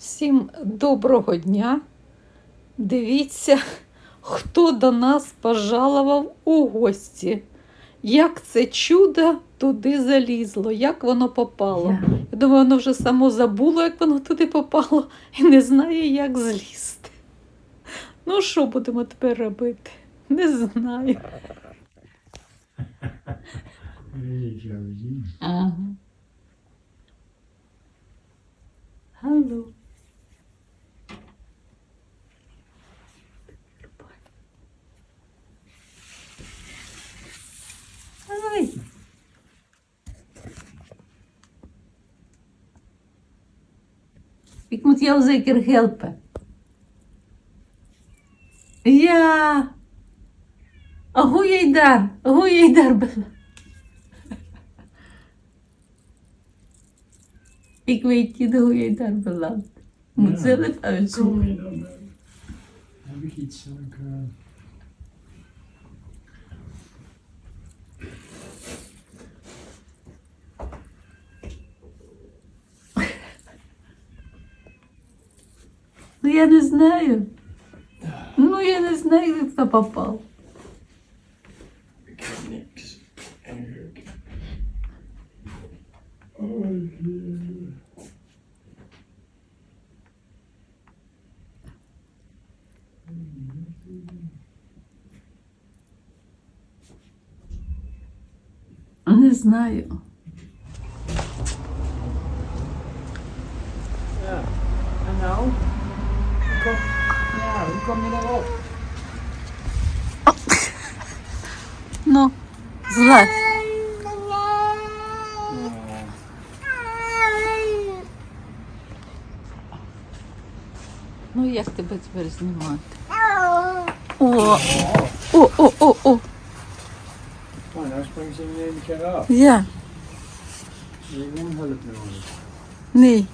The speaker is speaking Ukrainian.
Всім доброго дня. Дивіться, хто до нас пожалував у гості. Як це чудо туди залізло, як воно попало. Я думаю, воно вже само забуло, як воно туди попало, і не знає, як злізти. Ну, що будемо тепер робити? Не знаю. Ага. Алло. Ik moet jou zeker helpen. Ja. Hoe jij daar? Hoe jij daar bent? Ik weet niet hoe je daar belandt. Je moet Ja. zelf uitzoeken. Kom je dan? eh, Heb ik iets dat ik. eh, Ну я не знаю. Ну я не знаю, як це попав. Не знаю. Ja, hoe kom je daarop? Ну. Ну як тебе тепер знімати? О, о, о, о, о. Oh, nou springt ze in één keer. Ja, Je hebt gewoon hulp nodig. nee.